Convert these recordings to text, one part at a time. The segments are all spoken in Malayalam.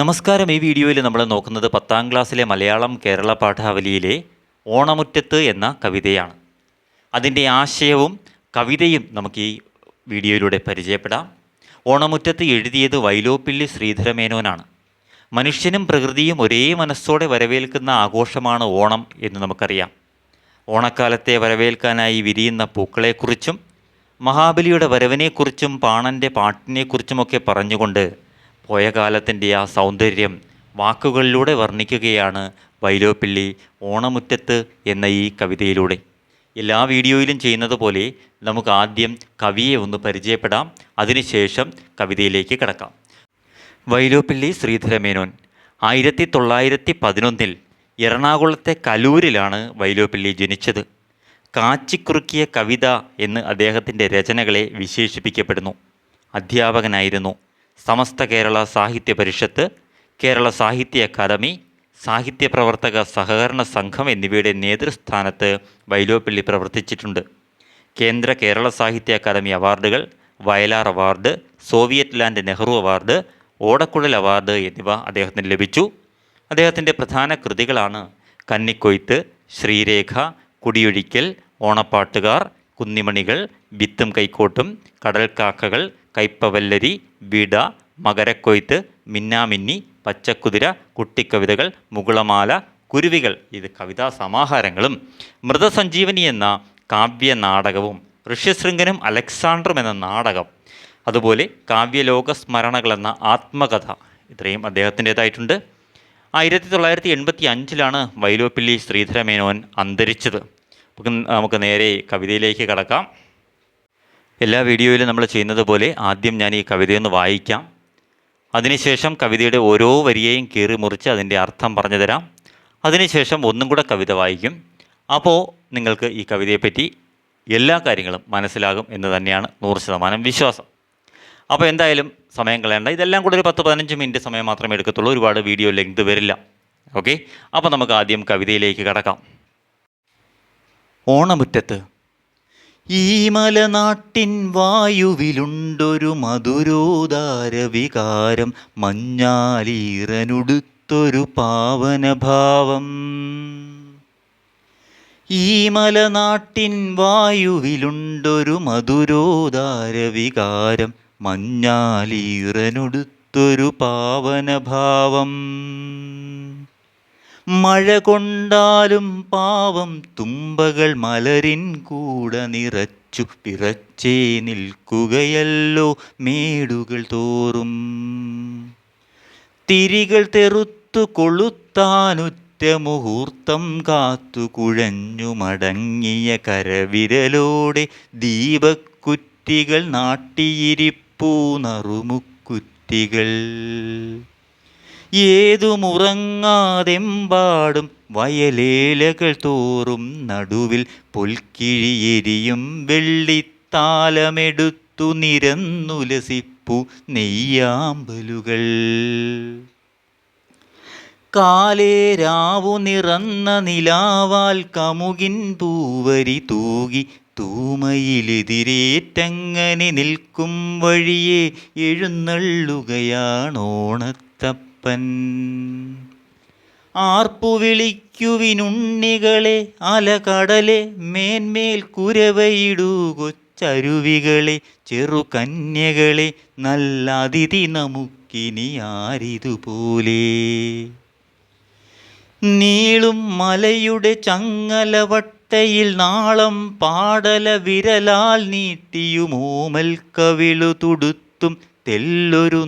നമസ്കാരം. ഈ വീഡിയോയിൽ നമ്മൾ നോക്കുന്നത് പത്താം ക്ലാസ്സിലെ മലയാളം കേരള പാഠാവലിയിലെ ഓണമുറ്റത്ത് എന്ന കവിതയാണ്. അതിന്റെ ആശയവും കവിതയും നമുക്ക് ഈ വീഡിയോയിലൂടെ പരിചയപ്പെടാം. ഓണമുറ്റത്ത് എഴുതിയത് വൈലോപ്പിള്ളി ശ്രീധരമേനോനാണ്. മനുഷ്യനും പ്രകൃതിയും ഒരേ മനസ്സോടെ വരവേൽക്കുന്ന ആഘോഷമാണ് ഓണം എന്ന് നമുക്കറിയാം. ഓണക്കാലത്തെ വരവേൽക്കാനായി വിരിയുന്ന പൂക്കളെക്കുറിച്ചും മഹാബലിയുടെ വരവിനെക്കുറിച്ചും പാണന്റെ പാട്ടിനെക്കുറിച്ചുമൊക്കെ പറഞ്ഞുകൊണ്ട് പോയ കാലത്തിന്റെ ആ സൗന്ദര്യം വാക്കുകളിലൂടെ വർണിക്കുകയാണ് വൈലോപ്പിള്ളി ഓണമുറ്റത്ത് എന്ന ഈ കവിതയിലൂടെ. എല്ലാ വീഡിയോയിലും ചെയ്യുന്നത് പോലെ നമുക്ക് ആദ്യം കവിയെ ഒന്ന് പരിചയപ്പെടാം. അതിനുശേഷം കവിതയിലേക്ക് കിടക്കാം. വൈലോപ്പിള്ളി ശ്രീധരമേനോൻ ആയിരത്തി തൊള്ളായിരത്തി പതിനൊന്നിൽ എറണാകുളത്തെ കലൂരിലാണ് വൈലോപ്പിള്ളി ജനിച്ചത്. കാച്ചിക്കുറുക്കിയ കവിത എന്ന് അദ്ദേഹത്തിന്റെ രചനകളെ വിശേഷിപ്പിക്കപ്പെടുന്നു. അധ്യാപകനായിരുന്നു. സമസ്ത കേരള സാഹിത്യ പരിഷത്ത് കേരള സാഹിത്യ അക്കാദമി സാഹിത്യ പ്രവർത്തക സഹകരണ സംഘം എന്നിവയുടെ നേതൃസ്ഥാനത്ത് വൈലോപ്പിള്ളി പ്രവർത്തിച്ചിട്ടുണ്ട്. കേന്ദ്ര കേരള സാഹിത്യ അക്കാദമി അവാർഡുകൾ Vayalar award Soviet land Nehru award Odakkuzhal award എന്നിവ അദ്ദേഹത്തിന് ലഭിച്ചു. അദ്ദേഹത്തിന്റെ പ്രധാന കൃതികളാണ് കന്നിക്കൊയ്ത്ത് ശ്രീരേഖ കുടിയൊഴിക്കൽ ഓണപ്പാട്ടുകാർ കുന്നിമണികൾ വിത്തും കൈക്കോട്ടും കടൽക്കാക്കകൾ കൈപ്പവല്ലരി വിട മകരക്കൊയ്ത്ത് മിന്നാമിന്നി പച്ചക്കുതിര കുട്ടിക്കവിതകൾ മുകുളമാല കുരുവികൾ. ഇത് കവിതാ സമാഹാരങ്ങളും. മൃതസഞ്ജീവനി എന്ന കാവ്യനാടകവും ഋഷ്യശൃംഗനും അലക്സാണ്ടറും എന്ന നാടകം. അതുപോലെ കാവ്യലോക സ്മരണകൾ എന്ന ആത്മകഥ. ഇത്രയും അദ്ദേഹത്തിന്റേതായിട്ടുണ്ട്. ആയിരത്തി തൊള്ളായിരത്തി എൺപത്തി അഞ്ചിലാണ് വൈലോപ്പിള്ളി ശ്രീധരമേനോൻ അന്തരിച്ചത്. നമുക്ക് നേരെ കവിതയിലേക്ക് കടക്കാം. എല്ലാ വീഡിയോയിലും നമ്മൾ ചെയ്യുന്നത് പോലെ ആദ്യം ഞാൻ ഈ കവിതയൊന്ന് വായിക്കാം. അതിനുശേഷം കവിതയുടെ ഓരോ വരിയെയും കീറി മുറിച്ച് അതിന്റെ അർത്ഥം പറഞ്ഞു തരാം. അതിനുശേഷം ഒന്നും കൂടെ കവിത വായിക്കും. അപ്പോൾ നിങ്ങൾക്ക് ഈ കവിതയെപ്പറ്റി എല്ലാ കാര്യങ്ങളും മനസ്സിലാകും എന്ന് തന്നെയാണ് നൂറ് ശതമാനം വിശ്വാസം. അപ്പോൾ എന്തായാലും സമയം കളയണ്ട. ഇതെല്ലാം കൂടെ ഒരു പത്ത് പതിനഞ്ച് മിനിറ്റ് സമയം മാത്രമേ എടുക്കത്തുള്ളൂ. ഒരുപാട് വീഡിയോ ലെങ്ത് വരില്ല. ഓക്കെ? അപ്പോൾ നമുക്ക് ആദ്യം കവിതയിലേക്ക് കടക്കാം. ഓണമുറ്റത്ത് ഈ മലനാട്ടിൻ വായുവിലുണ്ടൊരു മധുരോദാര വികാരം മഞ്ഞാലീറനുടുത്തൊരു പാവനഭാവം. ഈ മലനാട്ടിൻ വായുവിലുണ്ടൊരു മധുരോദാര വികാരം മഞ്ഞാലീറനുടുത്തൊരു പാവനഭാവം. മഴ കൊണ്ടാലും പാവം തുമ്പകൾ മലരിൻ കൂട നിറച്ചു പിറച്ചേ നിൽക്കുകയല്ലോ മേടുകൾ തോറും. തിരികൾ തെറുത്തു കൊളുത്താനുറ്റ മുഹൂർത്തം കാത്തു കുഴഞ്ഞു മടങ്ങിയ കരവിരലോടെ ദീപക്കുറ്റികൾ നാട്ടിയിരിപ്പൂ നറുമുക്കുറ്റികൾ. ഏതുമുറങ്ങാതെമ്പാടും വയലേലകൾ തോറും നടുവിൽ പൊൽക്കിഴിയെരിയും വെള്ളിത്താലമെടുത്തു നിരന്നുലസിപ്പു നെയ്യാമ്പലുകൾ. കാലേ രാവു നിറന്ന നിലാവാൽ കമുകിൻ പൂവരി തൂകി തൂമയിലെതിരേറ്റങ്ങനെ നിൽക്കും വഴിയെ എഴുന്നള്ളുകയാണോണത്തപ്പൻ ആർപ്പു വിളിക്കുവിനുണ്ണികളെ അലകടലെ മേന്മേൽ കുരവയിടൂ കൊച്ചരുവികളെ ചെറുകന്യകളെ നല്ല അതിഥി നമുക്കിനി ആരിതുപോലെ. നീളും മലയുടെ ചങ്ങലവട്ടയിൽ നാളം പാടല വിരലാൽ നീട്ടിയുമോമൽ കവിളു തുടുത്തും തെല്ലൊരു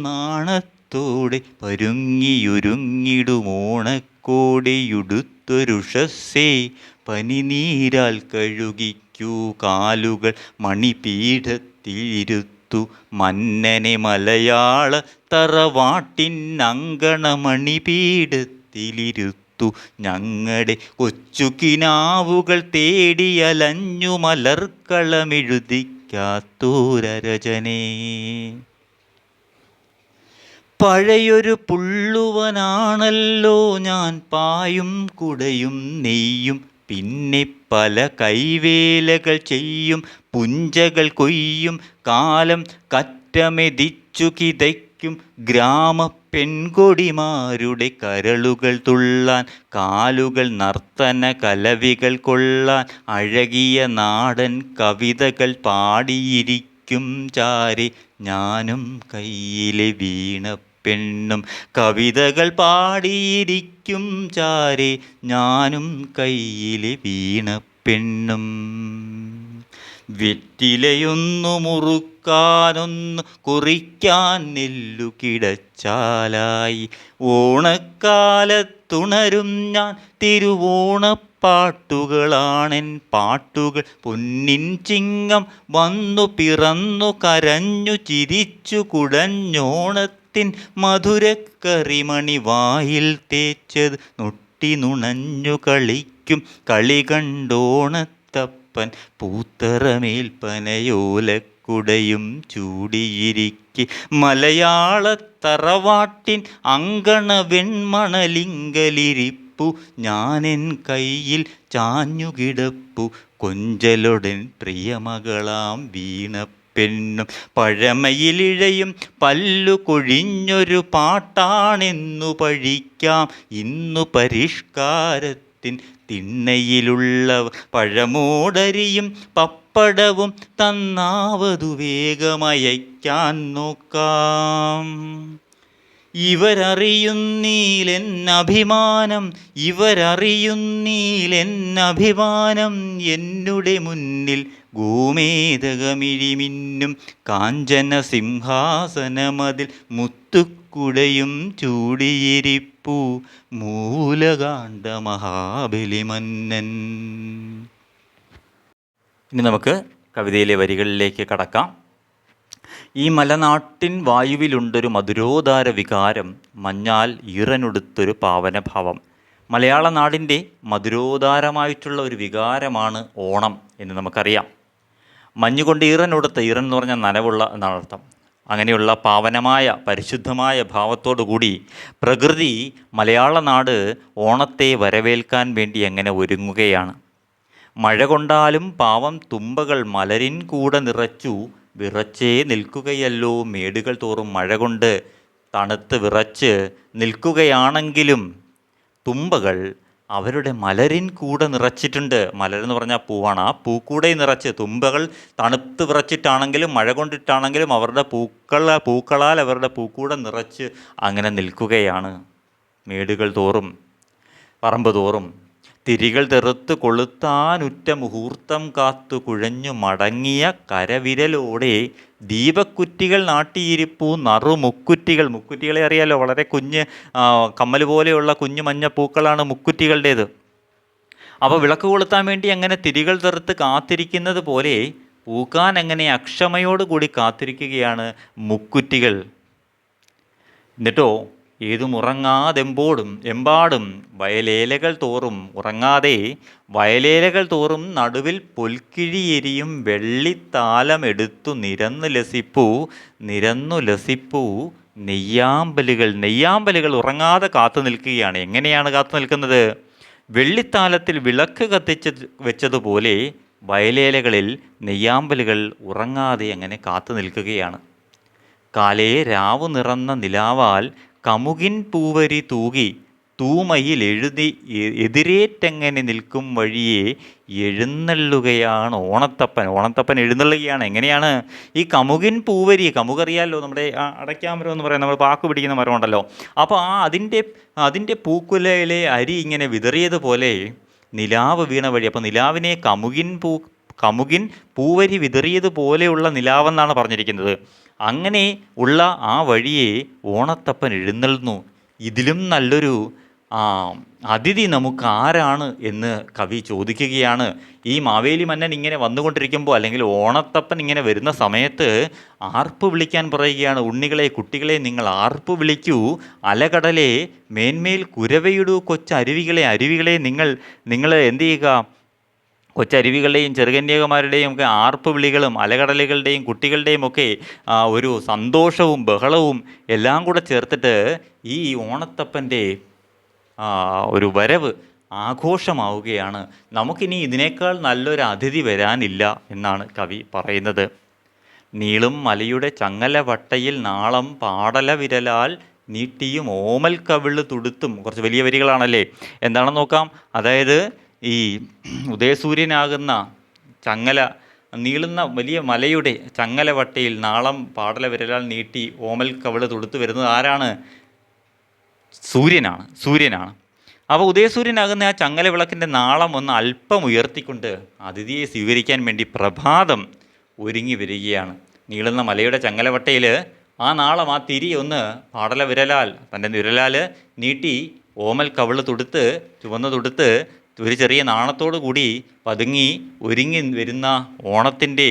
നാണത്തോടെ പരുങ്ങിയുരുങ്ങിടുമോണക്കോടിയുടുത്തൊരുഷസ്സേ പനിനീരാൽ കഴുകിക്കൂ കാലുകൾ മണിപീഠത്തിലിരുത്തു. മന്നനെ മലയാള തറവാട്ടിൻ അങ്കണ മണിപീഠത്തിലിരുത്തു. ഞങ്ങളുടെ കൊച്ചുകിനാവുകൾ തേടിയലഞ്ഞു മലർക്കളമെഴുതിക്കാത്തൂരരചനേ പഴയൊരു പുള്ളുവനാണല്ലോ ഞാൻ പായും കുടയും നെയ്യും. പിന്നെ പല കൈവേലകൾ ചെയ്യും പുഞ്ചകൾ കൊയ്യും കാലം കറ്റമെതിച്ചു കിതയ്ക്കും. ഗ്രാമ പെൺകൊടിമാരുടെ കരളുകൾ തുള്ളാൻ കാലുകൾ നർത്തന കലവികൾ കൊള്ളാൻ. അഴകിയ നാടൻ കവിതകൾ പാടിയിരിക്കും. ചാരി ഞാനും കയ്യിലെ വീണ പെണ്ണും കവിതകൾ പാടിയിരിക്കും ചാരി ഞാനും കയ്യിലെ വീണ പെണ്ണും. വെറ്റിലയൊന്നു മുറുക്കാനൊന്നു കുറിക്കാൻ നെല്ലു കിടച്ചാലായി. ഓണക്കാലത്തുണരും ഞാൻ തിരുവോണപ്പാട്ടുകളാണെൻ പാട്ടുകൾ. പൊന്നിൻ ചിങ്ങം വന്നു പിറന്നു കരഞ്ഞു ചിരിച്ചു കുടഞ്ഞോണത്തിൻ മധുരക്കറിമണി വായിൽ തേച്ചത്. നൊട്ടി നുണഞ്ഞു കളിക്കും കളി കണ്ടോണത്തപ്പൻ. പൂത്തറമേൽപ്പനയോലക്കുടയും ചൂടിയിരിക്കെ. മലയാളത്തറവാട്ടിൻ അങ്കണ വെൺമണലിങ്കലിരിപ്പു ഞാനെൻ കയ്യിൽ ചാഞ്ഞുകിടപ്പു. കൊഞ്ചലൊടൻ പ്രിയമകളാം വീണ പെണ്ണും. പഴമയിലിഴയും പല്ലു കൊഴിഞ്ഞൊരു പാട്ടാണെന്നു പഴിക്കാം ഇന്നു പരിഷ്കാരത്തിൻ തിണ്ണയിലുള്ള പഴമോടരിയും പപ്പടവും തന്നാവതു വേഗമയക്കാൻ നോക്കാം. ഇവരറിയുന്നീലെന്നഭിമാനം ഇവരറിയുന്നീലെന്നഭിമാനം എന്നുടെ മുന്നിൽ ഗോമേതകമിഴിമിന്നും കാഞ്ചന സിംഹാസനമതിൽ മുത്തുക്കുടയും ചൂടിയിരിപ്പു മൂലകാന്ത മഹാബലിമന്നൻ ഇനി നമുക്ക് കവിതയിലെ വരികളിലേക്ക് കടക്കാം. ഈ മലനാട്ടിൻ വായുവിലുണ്ടൊരു മധുരോദാര വികാരം മഞ്ഞാൽ ഈറനൊടുത്തൊരു പാവനഭാവം. മലയാള നാടിന്റെ മധുരോദാരമായിട്ടുള്ള ഒരു വികാരമാണ് ഓണം എന്ന് നമുക്കറിയാം. മഞ്ഞുകൊണ്ട് ഈറനൊടുത്ത ഈറൻ എന്ന് പറഞ്ഞാൽ നനവുള്ള എന്നാണ് അർത്ഥം. അങ്ങനെയുള്ള പാവനമായ പരിശുദ്ധമായ കൂടി പ്രകൃതി മലയാള നാട് ഓണത്തെ വരവേൽക്കാൻ വേണ്ടി എങ്ങനെ ഒരുങ്ങുകയാണ്. മഴ കൊണ്ടാലും പാവം തുമ്പകൾ മലരിൻ കൂടെ നിറച്ചു വിറച്ചേ നിൽക്കുകയല്ലോ. മേടുകൾ തോറും മഴ കൊണ്ട് തണുത്ത് വിറച്ച് നിൽക്കുകയാണെങ്കിലും തുമ്പകൾ അവരുടെ മലരിൻ കൂടെ നിറച്ചിട്ടുണ്ട്. മലരെന്ന് പറഞ്ഞാൽ പൂവാണ്. ആ പൂക്കൂടെ നിറച്ച് തുമ്പകൾ തണുത്ത് വിറച്ചിട്ടാണെങ്കിലും മഴ കൊണ്ടിട്ടാണെങ്കിലും അവരുടെ പൂക്കള പൂക്കളാൽ അവരുടെ പൂക്കൂടെ നിറച്ച് അങ്ങനെ നിൽക്കുകയാണ്. മേടുകൾ തോറും പറമ്പ് തോറും. തിരികൾ തെറുത്ത് കൊളുത്താനുറ്റ മുഹൂർത്തം കാത്തു കുഴഞ്ഞു മടങ്ങിയ കരവിരലോടെ ദീപക്കുറ്റികൾ നാട്ടിയിരിപ്പു നറുമുക്കുറ്റികൾ. മുക്കുറ്റികളെ അറിയാലോ വളരെ കുഞ്ഞ് കമ്മൽ പോലെയുള്ള കുഞ്ഞു മഞ്ഞ പൂക്കളാണ് മുക്കുറ്റികളുടേത്. അപ്പോൾ വിളക്ക് കൊളുത്താൻ വേണ്ടി അങ്ങനെ തിരികൾ തെറുത്ത് കാത്തിരിക്കുന്നത് പോലെ പൂക്കാൻ അങ്ങനെ അക്ഷമയോടുകൂടി കാത്തിരിക്കുകയാണ് മുക്കുറ്റികൾ. എന്നിട്ടോ ഏതും ഉറങ്ങാതെമ്പോടും എമ്പാടും വയലേലകൾ തോറും ഉറങ്ങാതെ വയലേലകൾ തോറും നടുവിൽ പൊൽക്കിഴിയെരിയും വെള്ളിത്താലമെടുത്തു നിരന്നു ലസിപ്പൂ നിരന്നു ലസിപ്പൂ നെയ്യാമ്പലുകൾ. നെയ്യാമ്പലുകൾ ഉറങ്ങാതെ കാത്തു നിൽക്കുകയാണ്. എങ്ങനെയാണ് കാത്തു നിൽക്കുന്നത്? വെള്ളിത്താലത്തിൽ വിളക്ക് കത്തിച്ച് വെച്ചതുപോലെ വയലേലകളിൽ നെയ്യാമ്പലുകൾ ഉറങ്ങാതെ അങ്ങനെ കാത്തു നിൽക്കുകയാണ്. കാലേ രാവു നിറന്ന നിലാവാൽ കമുകിൻ പൂവരി തൂകി തൂമയിൽ എഴുതി എതിരേറ്റെങ്ങനെ നിൽക്കും വഴിയെ എഴുന്നള്ളുകയാണ് ഓണത്തപ്പൻ. ഓണത്തപ്പൻ എഴുന്നള്ളുകയാണ്. എങ്ങനെയാണ്? ഈ കമുകിൻ പൂവരി കമുകറിയാലോ നമ്മുടെ അടയ്ക്കാമരം എന്ന് പറയുന്നത് നമ്മൾ പാക്ക് പിടിക്കുന്ന മരമുണ്ടല്ലോ അപ്പോൾ ആ അതിന്റെ അതിന്റെ പൂക്കുലയിലെ അരി ഇങ്ങനെ വിതറിയതുപോലെ നിലാവ് വീണ വഴി അപ്പോൾ നിലാവിനെ കമുകിൻ പൂ കമുകിൻ പൂവരി വിതറിയതുപോലെയുള്ള നിലാവെന്നാണ് പറഞ്ഞിരിക്കുന്നത്. അങ്ങനെ ഉള്ള ആ വഴിയെ ഓണത്തപ്പൻ എഴുന്നള്ളുന്നു. ഇതിലും നല്ലൊരു അതിഥി നമുക്ക് ആരാണ് എന്ന് കവി ചോദിക്കുകയാണ്. ഈ മാവേലി മന്നൻ ഇങ്ങനെ വന്നുകൊണ്ടിരിക്കുമ്പോൾ അല്ലെങ്കിൽ ഓണത്തപ്പൻ ഇങ്ങനെ വരുന്ന സമയത്ത് ആർപ്പ് വിളിക്കാൻ പറയുകയാണ്. ഉണ്ണികളെ കുട്ടികളെ നിങ്ങൾ ആർപ്പ് വിളിക്കൂ. അലകടലെ മേന്മേൽ കുരവയിടൂ കൊച്ചരുവികളെ അരുവികളെ നിങ്ങൾ നിങ്ങൾ എന്ത് ചെയ്യുക? കൊച്ചരുവികളുടെയും ചെറുകന്യകുമാരുടെയും ഒക്കെ ആർപ്പ് വിളികളും അലകടലുകളുടെയും കുട്ടികളുടെയും ഒക്കെ ഒരു സന്തോഷവും ബഹളവും എല്ലാം കൂടെ ചേർത്തിട്ട് ഈ ഓണത്തപ്പന്റെ ഒരു വരവ് ആഘോഷമാവുകയാണ്. നമുക്കിനി ഇതിനേക്കാൾ നല്ലൊരു അതിഥി വരാനില്ല എന്നാണ് കവി പറയുന്നത്. നീളും മലയുടെ ചങ്ങല വട്ടയിൽ നാളം പാടല വിരലാൽ നീട്ടിയും ഓമൽ കവിൾ തുടുത്തും. കുറച്ച് വലിയ വരികളാണല്ലേ? എന്താണെന്ന് നോക്കാം. അതായത് ഈ ഉദയസൂര്യനാകുന്ന ചങ്ങല നീളുന്ന വലിയ മലയുടെ ചങ്ങല വട്ടയിൽ നാളം പാടല വിരലാൽ നീട്ടി ഓമൽ കവിൾ തൊടുത്തു വരുന്നത് ആരാണ്? സൂര്യനാണ് സൂര്യനാണ്. അപ്പോൾ ഉദയസൂര്യനാകുന്ന ആ ചങ്ങല വിളക്കിന്റെ നാളം ഒന്ന് അല്പം ഉയർത്തിക്കൊണ്ട് അതിഥിയെ സ്വീകരിക്കാൻ വേണ്ടി പ്രഭാതം ഒരുങ്ങി വരികയാണ്. നീളുന്ന മലയുടെ ചങ്ങലവട്ടയിൽ ആ നാളം ആ തിരി ഒന്ന് പാടല വിരലാൽ തന്റെ വിരലാൽ നീട്ടി ഓമൽ കവിൾ തൊടുത്ത് ചുവന്ന തുടുത്ത് ഒരു ചെറിയ നാണത്തോടു കൂടി പതുങ്ങി ഒരുങ്ങി വരുന്ന ഓണത്തിന്റെ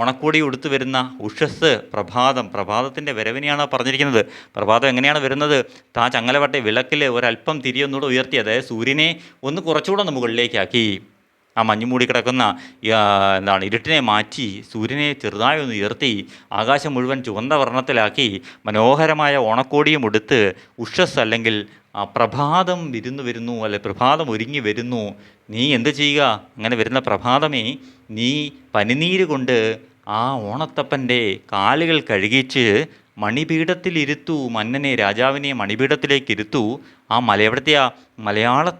ഓണക്കോടി ഉടുത്തു വരുന്ന ഉഷസ് പ്രഭാതം പ്രഭാതത്തിന്റെ വരവിനെയാണ് പറഞ്ഞിരിക്കുന്നത്. പ്രഭാതം എങ്ങനെയാണ് വരുന്നത്? താ ചങ്ങലവട്ടെ വിളക്കിൽ ഒരല്പം തിരിയൊന്നുകൂടെ ഉയർത്തി അതായത് സൂര്യനെ ഒന്ന് കുറച്ചുകൂടെ ഒന്ന് മുകളിലേക്കാക്കി. ആ മഞ്ഞ് മൂടി കിടക്കുന്ന എന്താണ് ഇരുട്ടിനെ മാറ്റി സൂര്യനെ ചെറുതായി ഒന്ന് ഉയർത്തി ആകാശം മുഴുവൻ ചുവന്ന വർണത്തിലാക്കി മനോഹരമായ ഓണക്കോടിയും എടുത്ത് ഉഷസ് അല്ലെങ്കിൽ ആ പ്രഭാതം വിരുന്നു വരുന്നു അല്ലെ പ്രഭാതം ഒരുങ്ങി വരുന്നു. നീ എന്ത് ചെയ്യുക? അങ്ങനെ വരുന്ന പ്രഭാതമേ നീ പനിനീര് കൊണ്ട് ആ ഓണത്തപ്പന്റെ കാലുകൾ കഴുകിച്ച് മണിപീഠത്തിലിരുത്തു മന്നനെ രാജാവിനെ മണിപീഠത്തിലേക്ക് ഇരുത്തു. ആ മല എവിടത്തെയാ? മലയാള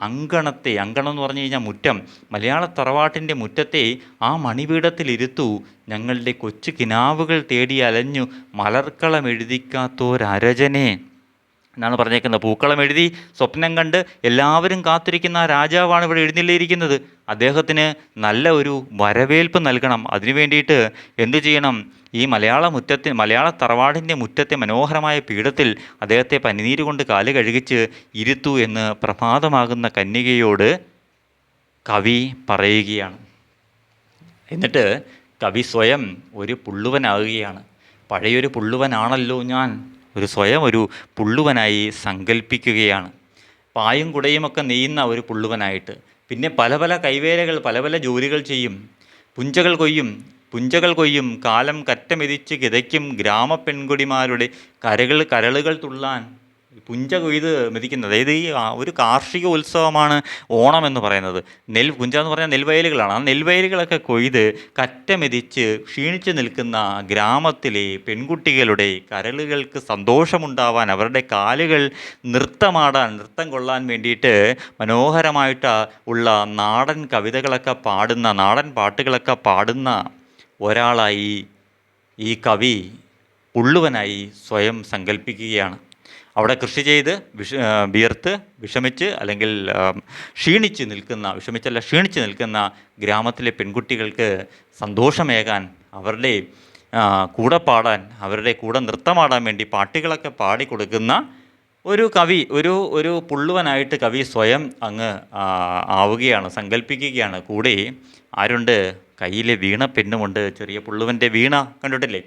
അങ്കണത്തെ അങ്കണം എന്ന് പറഞ്ഞു കഴിഞ്ഞാൽ മുറ്റം. മലയാള തറവാട്ടിന്റെ മുറ്റത്തെ ആ മണിപീഠത്തിലിരുത്തു ഞങ്ങളുടെ കൊച്ചു കിനാവുകൾ തേടി അലഞ്ഞു മലർക്കളം എഴുതിക്കാത്തോരരജനെ. എന്നാണ് പറഞ്ഞേക്കുന്നത്. പൂക്കളം എഴുതി സ്വപ്നം കണ്ട് എല്ലാവരും കാത്തിരിക്കുന്ന രാജാവാണ് ഇവിടെ എഴുന്നള്ളിയിരിക്കുന്നത്. അദ്ദേഹത്തിന് നല്ല ഒരു വരവേൽപ്പ് നൽകണം. അതിനു വേണ്ടിയിട്ട് എന്തു ചെയ്യണം? ഈ മലയാള മുറ്റത്തിന് മലയാള തറവാടിന്റെ മുറ്റത്തെ മനോഹരമായ പീഠത്തിൽ അദ്ദേഹത്തെ പനിനീര് കൊണ്ട് കാൽ കഴുകിച്ച് ഇരുത്തു എന്ന് പ്രഭാതമാകുന്ന കന്യകയോട് കവി പറയുകയാണ്. എന്നിട്ട് കവി സ്വയം ഒരു പുള്ളുവനാകുകയാണ്. പഴയൊരു പുള്ളുവനാണല്ലോ ഞാൻ. ഒരു സ്വയം ഒരു പുള്ളുവനായി സങ്കല്പിക്കുകയാണ് പായും കുടയുമൊക്കെ നെയ്യുന്ന ഒരു പുള്ളുവനായിട്ട്. പിന്നെ പല പല കൈവേലകൾ പല പല ജോലികൾ ചെയ്യും. പുഞ്ചകൾ കൊയ്യും പുഞ്ചകൾ കൊയ്യും കാലം കറ്റമെതിച്ച് കിതയ്ക്കും ഗ്രാമപ്പെൺകുടിമാരുടെ കരകൾ കരളുകൾ തുള്ളാൻ. പുഞ്ച കൊയ്ത് മെതിക്കുന്നത്. അതായത് ഈ ഒരു കാർഷിക ഉത്സവമാണ് ഓണം എന്ന് പറയുന്നത്. നെൽ പുഞ്ച എന്ന് പറഞ്ഞാൽ നെൽവയലുകളാണ്. ആ നെൽവയലുകളൊക്കെ കൊയ്ത് കറ്റ മെതിച്ച് ക്ഷീണിച്ചു നിൽക്കുന്ന ഗ്രാമത്തിലെ പെൺകുട്ടികളുടെ കരളുകൾക്ക് സന്തോഷമുണ്ടാവാൻ അവരുടെ കാലുകൾ നൃത്തമാടാൻ നൃത്തം കൊള്ളാൻ വേണ്ടിയിട്ട് മനോഹരമായിട്ട് ഉള്ള നാടൻ കവിതകളൊക്കെ പാടുന്ന നാടൻ പാട്ടുകളൊക്കെ പാടുന്ന ഒരാളായി ഈ കവി ഉള്ളുവനായി സ്വയം സങ്കല്പിക്കുകയാണ് അവിടെ കൃഷി ചെയ്ത് വിഷ വിയർത്ത് വിഷമിച്ച് അല്ലെങ്കിൽ ക്ഷീണിച്ച് നിൽക്കുന്ന വിഷമിച്ചല്ല ക്ഷീണിച്ച് നിൽക്കുന്ന ഗ്രാമത്തിലെ പെൺകുട്ടികൾക്ക് സന്തോഷമേകാൻ അവരുടെ കൂടെ പാടാൻ അവരുടെ കൂടെ നൃത്തമാടാൻ വേണ്ടി പാട്ടുകളൊക്കെ പാടിക്കൊടുക്കുന്ന ഒരു കവി ഒരു ഒരു പുള്ളുവനായിട്ട് കവി സ്വയം അങ്ങ് ആവുകയാണ് സങ്കല്പിക്കുകയാണ് കൂടെ ആരുണ്ട്? കയ്യിലെ വീണ പെണ്ണുമുണ്ട്. ചെറിയ പുള്ളുവന്റെ വീണ കണ്ടിട്ടില്ലേ?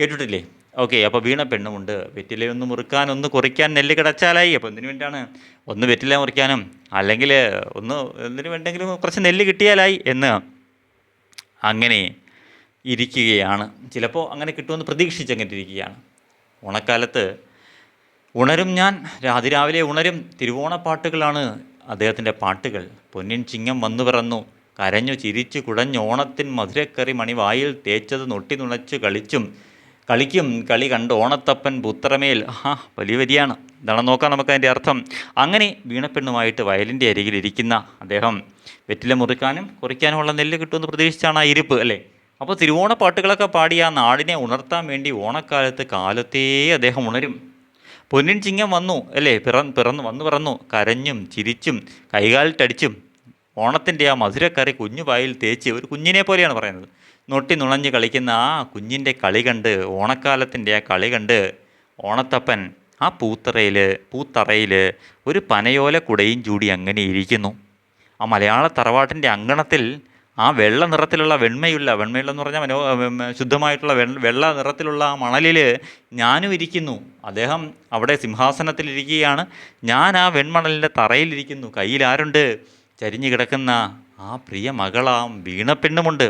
കേട്ടിട്ടില്ലേ? ഓക്കെ അപ്പോൾ വീണ പെണ്ണുമുണ്ട്. വെറ്റില ഒന്ന് മുറുക്കാൻ ഒന്ന് കുറിക്കാൻ നെല്ല് കിടച്ചാലായി. അപ്പോൾ എന്തിനു വേണ്ടിയാണ് ഒന്ന് വെറ്റില മുറിക്കാനും അല്ലെങ്കിൽ ഒന്ന് എന്തിനു വേണ്ടെങ്കിലും കുറച്ച് നെല്ല് കിട്ടിയാലായി എന്ന് അങ്ങനെ ഇരിക്കുകയാണ്. ചിലപ്പോൾ അങ്ങനെ കിട്ടുമെന്ന് പ്രതീക്ഷിച്ച് അങ്ങനെ ഇരിക്കുകയാണ്. ഓണക്കാലത്ത് ഉണരും ഞാൻ അതിരാവിലെ ഉണരും. തിരുവോണപ്പാട്ടുകളാണ് അദ്ദേഹത്തിന്റെ പാട്ടുകൾ. പൊന്നിൻ ചിങ്ങം വന്നു പിറന്നു. കരഞ്ഞു ചിരിച്ചു കുടഞ്ഞു ഓണത്തിൻ മധുരക്കറി മണി വായിൽ തേച്ചത് നൊട്ടി നുണച്ചു കളിച്ചും. കളിക്കും. കളി കണ്ട് ഓണത്തപ്പൻ പുത്രമേൽ ആ വലിയ വരിയാണ്. എന്താണെന്ന് നോക്കാം നമുക്ക് അതിന്റെ അർത്ഥം. അങ്ങനെ വീണപ്പെണ്ണുമായിട്ട് വയലിന്റെ അരികിൽ ഇരിക്കുന്ന അദ്ദേഹം വെറ്റില മുറിക്കാനും കുറിക്കാനുമുള്ള നെല്ല് കിട്ടുമെന്ന് പ്രതീക്ഷിച്ചാണ് ആ ഇരിപ്പ് അല്ലേ? അപ്പോൾ തിരുവോണ പാട്ടുകളൊക്കെ പാടി ആ നാടിനെ ഉണർത്താൻ വേണ്ടി ഓണക്കാലത്ത് കാലത്തേ അദ്ദേഹം ഉണരും. പൊന്നിൻ ചിങ്ങം വന്നു അല്ലേ? പിറ പിറന്നു വന്നു പിറന്നു. കരഞ്ഞും ചിരിച്ചും കൈകാലിട്ടടിച്ചും ഓണത്തിന്റെ ആ മധുരക്കറി കുഞ്ഞു വായിൽ തേച്ച് ഒരു കുഞ്ഞിനെ പോലെയാണ് പറയുന്നത്. നൊട്ടി നുണഞ്ഞ് കളിക്കുന്ന ആ കുഞ്ഞിന്റെ കളി കണ്ട് ഓണക്കാലത്തിന്റെ ആ കളി കണ്ട് ഓണത്തപ്പൻ ആ പൂത്തറയിൽ പൂത്തറയിൽ ഒരു പനയോല കുടയും ചൂടി അങ്ങനെ ഇരിക്കുന്നു. ആ മലയാള തറവാട്ടിന്റെ അങ്കണത്തിൽ ആ വെള്ള നിറത്തിലുള്ള വെണ്മയുള്ള എന്ന് പറഞ്ഞാൽ മനോ ശുദ്ധമായിട്ടുള്ള വെള്ള നിറത്തിലുള്ള ആ മണലിൽ ഞാനും ഇരിക്കുന്നു. അദ്ദേഹം അവിടെ സിംഹാസനത്തിലിരിക്കുകയാണ് ഞാൻ ആ വെൺമണലിന്റെ തറയിലിരിക്കുന്നു കയ്യിൽ ആരുണ്ട്? ചരിഞ്ഞു കിടക്കുന്ന ആ പ്രിയ മകളാം വീണപ്പെണ്ണുമുണ്ട്.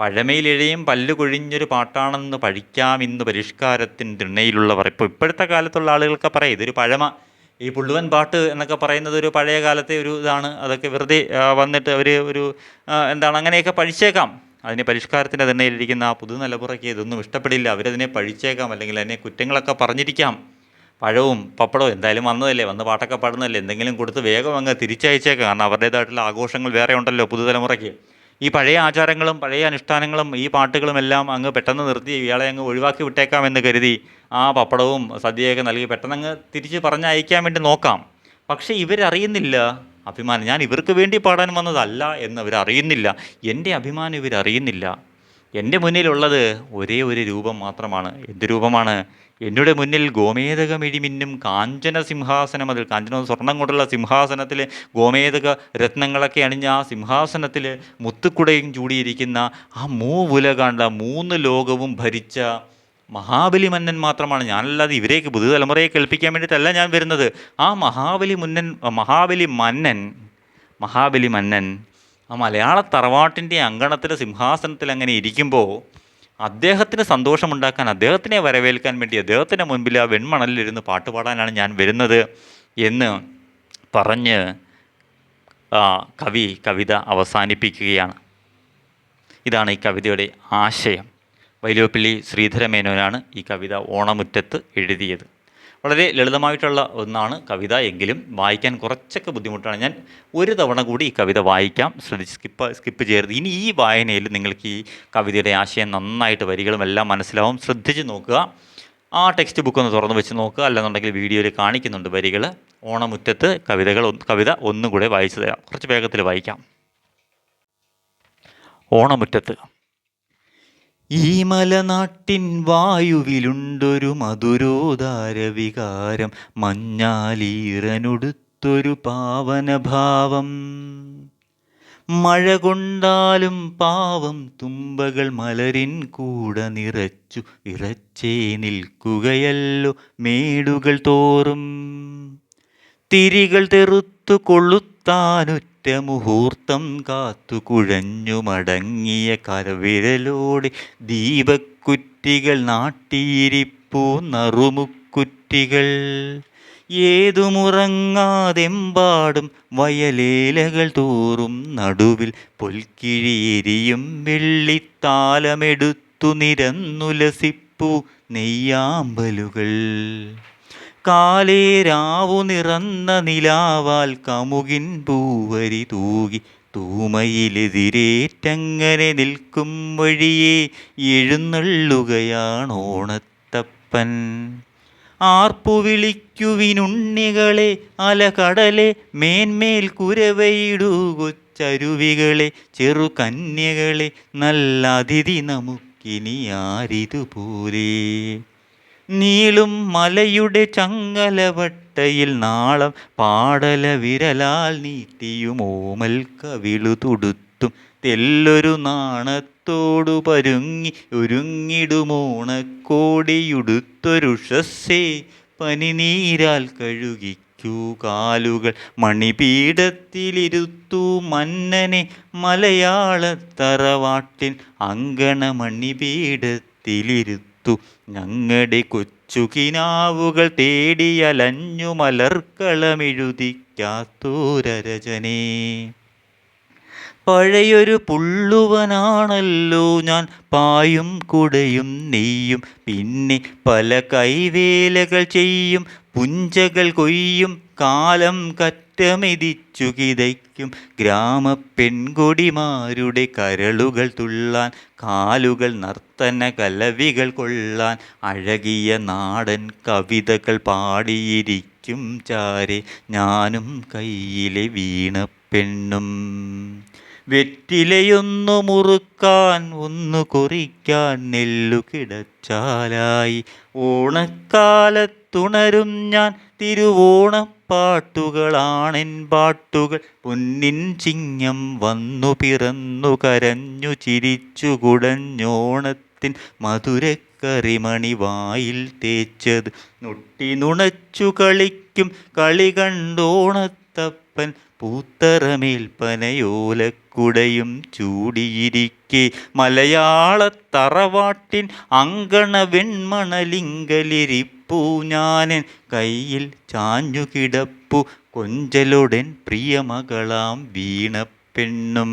പഴമയിലെഴയും പല്ലു കൊഴിഞ്ഞൊരു പാട്ടാണെന്ന് പഴിക്കാം ഇന്ന് പരിഷ്കാരത്തിൻ തിണ്ണയിലുള്ളവർ. ഇപ്പോൾ ഇപ്പോഴത്തെ കാലത്തുള്ള ആളുകൾക്ക് പറയാം ഇതൊരു പഴമ. ഈ പുള്ളുവൻ പാട്ട് എന്നൊക്കെ പറയുന്നത് ഒരു പഴയ കാലത്തെ ഒരു ഇതാണ്. അതൊക്കെ വെറുതെ വന്നിട്ട് അവർ ഒരു എന്താണ് അങ്ങനെയൊക്കെ പഠിച്ചേക്കാം. അതിനെ പരിഷ്കാരത്തിന്റെ തിണ്ണയിലിരിക്കുന്ന ആ പുതുതലമുറയ്ക്ക് ഇതൊന്നും ഇഷ്ടപ്പെടില്ല. അവരതിനെ പഴിച്ചേക്കാം അല്ലെങ്കിൽ അതിനെ കുറ്റങ്ങളൊക്കെ പറഞ്ഞിരിക്കാം. പഴവും പപ്പടവും എന്തായാലും വന്നതല്ലേ? വന്ന് പാട്ടൊക്കെ പാടുന്നതല്ലേ? എന്തെങ്കിലും കൊടുത്ത് വേഗം അങ്ങ് തിരിച്ചയച്ചേക്കാം. കാരണം അവരുടേതായിട്ടുള്ള ആഘോഷങ്ങൾ വേറെ ഉണ്ടല്ലോ പുതുതലമുറയ്ക്ക്. ഈ പഴയ ആചാരങ്ങളും പഴയ അനുഷ്ഠാനങ്ങളും ഈ പാട്ടുകളും എല്ലാം അങ്ങ് പെട്ടെന്ന് നിർത്തി ഇയാളെ അങ്ങ് ഒഴിവാക്കി വിട്ടേക്കാമെന്ന് കരുതി ആ പപ്പടവും സദ്യയൊക്കെ നൽകി പെട്ടെന്ന് അങ്ങ് തിരിച്ച് പറഞ്ഞയക്കാൻ വേണ്ടി നോക്കാം. പക്ഷേ ഇവരറിയുന്നില്ല. അഭിമാനം. ഞാൻ ഇവർക്ക് വേണ്ടി പാടാൻ വന്നതല്ല എന്ന് അവരറിയുന്നില്ല. എന്റെ അഭിമാനം ഇവരറിയുന്നില്ല. എന്റെ മുന്നിലുള്ളത് ഒരേ ഒരു രൂപം മാത്രമാണ്. എന്ത് രൂപമാണ്? എന്റെ മുന്നിൽ ഗോമേതകമിഴിമിന്നും കാഞ്ചന സിംഹാസനം അതിൽ കാഞ്ചന സ്വർണം കൊണ്ടുള്ള സിംഹാസനത്തിൽ ഗോമേതക രത്നങ്ങളൊക്കെ അണിഞ്ഞ ആ സിംഹാസനത്തിൽ മുത്തുക്കുടയും ചൂടിയിരിക്കുന്ന ആ മൂവുലകാണ്ട മൂന്ന് ലോകവും ഭരിച്ച മഹാബലി മന്നൻ മാത്രമാണ്. ഞാനല്ലാതെ ഇവരേക്ക് പുതുതലമുറയെ കേൾപ്പിക്കാൻ വേണ്ടിയിട്ടല്ല ഞാൻ വരുന്നത്. ആ മഹാബലി മുന്നൻ മഹാബലി മന്നൻ മഹാബലി മന്നൻ ആ മലയാള തറവാട്ടിന്റെ അങ്കണത്തിലെ സിംഹാസനത്തിൽ അങ്ങനെ ഇരിക്കുമ്പോൾ അദ്ദേഹത്തിന് സന്തോഷമുണ്ടാക്കാൻ അദ്ദേഹത്തിനെ വരവേൽക്കാൻ വേണ്ടി അദ്ദേഹത്തിന്റെ മുൻപിൽ ആ വെൺമണലിലിരുന്ന് പാട്ട് പാടാനാണ് ഞാൻ വരുന്നത് എന്ന് പറഞ്ഞ് കവി കവിത അവസാനിപ്പിക്കുകയാണ്. ഇതാണ് ഈ കവിതയുടെ ആശയം. വൈലോപ്പിള്ളി ശ്രീധരമേനോനാണ് ഈ കവിത ഓണമുറ്റത്ത് എഴുതിയത്. വളരെ ലളിതമായിട്ടുള്ള ഒന്നാണ് കവിത. എങ്കിലും വായിക്കാൻ കുറച്ചൊക്കെ ബുദ്ധിമുട്ടാണ്. ഞാൻ ഒരു തവണ കൂടി ഈ കവിത വായിക്കാം. ശ്രദ്ധിച്ച് സ്കിപ്പ് സ്കിപ്പ് ചെയ്യരുത്. ഇനി ഈ വായനയിൽ നിങ്ങൾക്ക് ഈ കവിതയുടെ ആശയം നന്നായിട്ട് വരികളും എല്ലാം മനസ്സിലാവും. ശ്രദ്ധിച്ച് നോക്കുക. ആ ടെക്സ്റ്റ് ബുക്ക് ഒന്ന് തുറന്ന് വെച്ച് നോക്കുക. അല്ലെന്നുണ്ടെങ്കിൽ വീഡിയോയിൽ കാണിക്കുന്നുണ്ട് വരികൾ. ഓണമുറ്റത്ത് കവിതകൾ കവിത ഒന്നും കൂടെ വായിച്ചു തരാം. കുറച്ച് വേഗത്തിൽ വായിക്കാം. ഓണമുറ്റത്ത് ഈ മലനാട്ടിൻ വായുവിലുണ്ടൊരു മധുരോദാര വികാരം മഞ്ഞാലീറനൊടുത്തൊരു പാവനഭാവം. മഴ കൊണ്ടാലും പാവം തുമ്പകൾ മലരിൻ കൂട നിറച്ചു ഇറച്ചേ നിൽക്കുകയല്ലോ മേടുകൾ തോറും. തിരികൾ തെറുത്തു കൊളുത്താനുറ്റ മുഹൂർത്തം കാത്തു കുഴഞ്ഞു മടങ്ങിയ കരവിരലോടെ ദീപക്കുറ്റികൾ നാട്ടിയിരിപ്പൂ നറുമുക്കുറ്റികൾ ഏതുമുറങ്ങാതെമ്പാടും വയലേലകൾ തോറും നടുവിൽ പൊൽക്കിഴിയെരിയും വെള്ളിത്താലമെടുത്തു നിരന്നുലസിപ്പൂ നെയ്യാമ്പലുകൾ കാലേരാവു നിറന്ന നിലാവാൽ കമുകിൻ പൂവരി തൂകി. തൂമയിലെതിരേറ്റങ്ങനെ നിൽക്കും വഴിയെ എഴുന്നള്ളുകയാണ് ഓണത്തപ്പൻ. ആർപ്പുവിളിക്കുവിനുണ്ണികളെ അലകടലെ മേന്മേൽ കുരവയിടൂ കൊച്ചരുവികളെ. ചെറുകന്യകളെ നല്ല അതിഥി നമുക്കിനി ആരിതുപോലെ. നീളും മലയുടെ ചങ്ങലവട്ടയിൽ നാളം പാടല വിരലാൽ നീട്ടിയും ഓമൽ കവിളു തുടുത്തും തെല്ലൊരു നാണത്തോടു പരുങ്ങി ഒരുങ്ങിടുമോണക്കോടിയുടുത്തൊരുഷസ്സേ പനിനീരാൽ കഴുകിക്കൂ കാലുകൾ മണിപീഠത്തിലിരുത്തു മന്നനെ മലയാളത്തറവാട്ടിൻ അങ്കണ മണിപീഠത്തിലിരുത്തു. ഞങ്ങളുടെ കൊച്ചുകിനാവുകൾ തേടിയലഞ്ഞു മലർക്കളമെഴുതിക്കാത്തോരരചനേ പഴയൊരു പുള്ളുവനാണല്ലോ ഞാൻ. പായും കുടയും നെയ്യും പിന്നെ പല കൈവേലകൾ ചെയ്യും. പുഞ്ചകൾ കൊയ്യും കാലം കറ്റമെതിച്ചു കിതയ്ക്കും. ഗ്രാമപ്പെൺകൊടിമാരുടെ കരളുകൾ തുള്ളാൻ കാലുകൾ നർത്തന കലവികൾ കൊള്ളാൻ അഴകിയ നാടൻ കവിതകൾ പാടിയിരിക്കും ചാരെ. ഞാനും കയ്യിലെ വീണ പെണ്ണും. വെറ്റിലയൊന്നു മുറുക്കാൻ ഒന്നു കുറിക്കാൻ നെല്ലു കിടച്ചാലായി. ഓണക്കാലത്തുണരും ഞാൻ തിരുവോണപ്പാട്ടുകളാണെൻ പാട്ടുകൾ. പൊന്നിൻ ചിങ്ങം വന്നു പിറന്നു കരഞ്ഞു ചിരിച്ചു കുടഞ്ഞോണത്തിൻ മധുരക്കറിമണി വായിൽ തേച്ചത്. നൊട്ടി നുണച്ചു കളിക്കും കളി കണ്ടോണത്തപ്പൻ. പൂത്തറമേൽപ്പനയോലക്കുടയും ചൂടിയിരിക്കെ. മലയാളത്തറവാട്ടിൻ അങ്കണ വെൺമണലിങ്കലിരിപ്പൂ ഞാനൻ. കയ്യിൽ ചാഞ്ഞുകിടപ്പു കൊഞ്ചലൊടൻ പ്രിയമകളാം വീണപ്പെണ്ണും.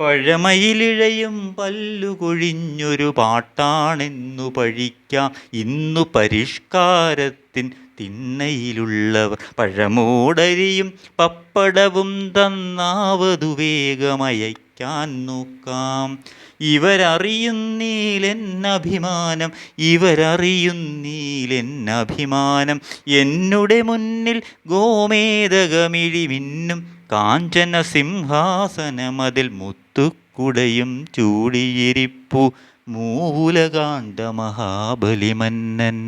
പഴമയിലിഴയും പല്ലുകൊഴിഞ്ഞൊരു പാട്ടാണെന്നു പഴിക്കാം ഇന്നു പരിഷ്കാരത്തിൻ തിണ്ണയിലുള്ളവർ പഴമോടരിയും പപ്പടവും തന്നാവതു വേഗമയക്കാൻ നോക്കാം. ഇവരറിയുന്നീലെന്നഭിമാനം ഇവരറിയുന്നീലെന്നഭിമാനം. എന്നുടെ മുന്നിൽ ഗോമേതകമിഴി മിന്നും കാഞ്ചന സിംഹാസനമതിൽ മുത്തുക്കുടയും ചൂടിയിരിപ്പു മൂലകാന്ത മഹാബലിമന്നൻ.